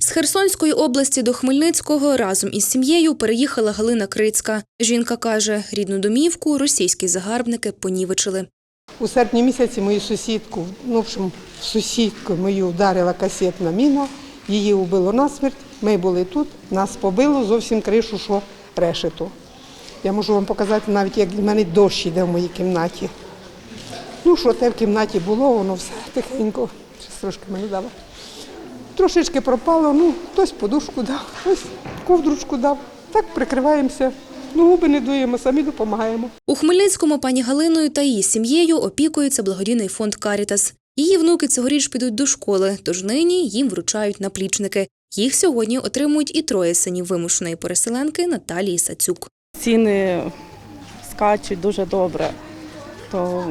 З Херсонської області до Хмельницького разом із сім'єю переїхала Галина Крицька. Жінка каже, рідну домівку російські загарбники понівечили. У серпні місяці мою сусідку, ну, в сусідку мою вдарила касетна міна, її вбило насмерть. Ми були тут, нас побило зовсім кришу, що решету. Я можу вам показати навіть, як в мене дощ йде в моїй кімнаті. Ну, що те в кімнаті було, воно все тихенько, Щас трошки мені дало. Трошечки пропало, ну, хтось подушку дав, хтось ковдручку дав. Так прикриваємося. Ну, губи не дуємо, самі допомагаємо. У Хмельницькому пані Галиною та її сім'єю опікується благодійний фонд Карітас. Її внуки цьогоріч підуть до школи, тож нині їм вручають наплічники. Їх сьогодні отримують і троє синів вимушеної переселенки Наталії Сацюк. ціни скачуть дуже добре, то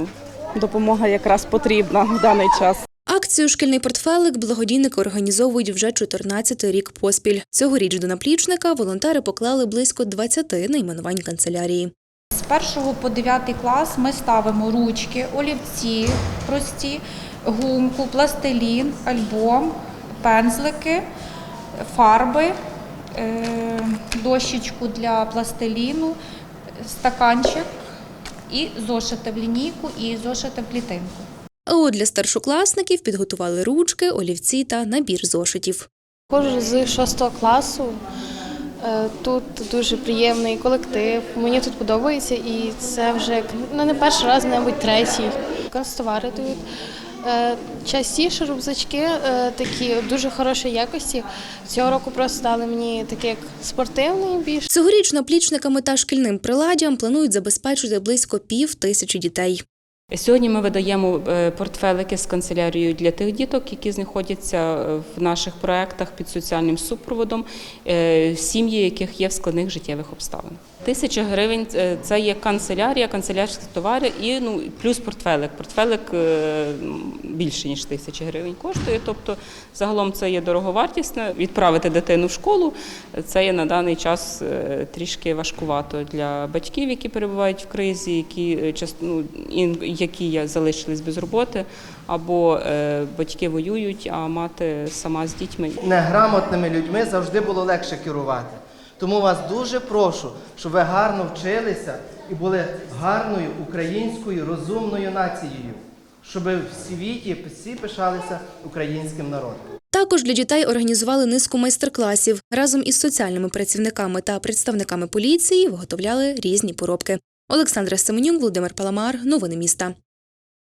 допомога якраз потрібна в даний час. Акцію Шкільний портфелик благодійники організовують вже 14-й рік поспіль. Цьогоріч до наплічника волонтери поклали близько 20 найменувань канцелярії. З 1 по 9 клас ми ставимо ручки, олівці прості, гумку, пластилін, альбом, пензлики, фарби, е, дощечку для пластиліну, стаканчик і зошити в лінійку і зошити в клітинку. А от для старшокласників підготували ручки, олівці та набір зошитів. Ходжу з 6 класу. Е, Тут дуже приємний колектив. Мені тут подобається, і це вже ну, не перший раз, мабуть, третій. Канцтовари дають. Е, Частіше рюкзачки е, такі дуже хорошої якості. Цього року просто дали мені такий як спортивний більш. Цьогоріч наплічниками та шкільним приладдям планують забезпечити близько пів тисячі дітей. Сьогодні ми видаємо е, портфелики з канцелярією для тих діток, які знаходяться е, в наших проектах під соціальним супроводом, е, сім'ї, яких є в складних життєвих обставинах. Тисяча гривень е, це є канцелярія, канцелярські товари і ну плюс портфелик. Портфелик е, більше ніж тисяча гривень коштує. Тобто, загалом це є дороговартісне. Відправити дитину в школу це є на даний час е, трішки важкувато для батьків, які перебувають в кризі, які ну, які залишились без роботи, або батьки воюють, а мати сама з дітьми. неграмотними людьми завжди було легше керувати. Тому вас дуже прошу, щоб ви гарно вчилися і були гарною українською розумною нацією, щоб в світі всі пишалися українським народом. Також для дітей організували низку майстер-класів. Разом із соціальними працівниками та представниками поліції виготовляли різні поробки. Олександра Семенюк, Володимир Паламар. Новини міста.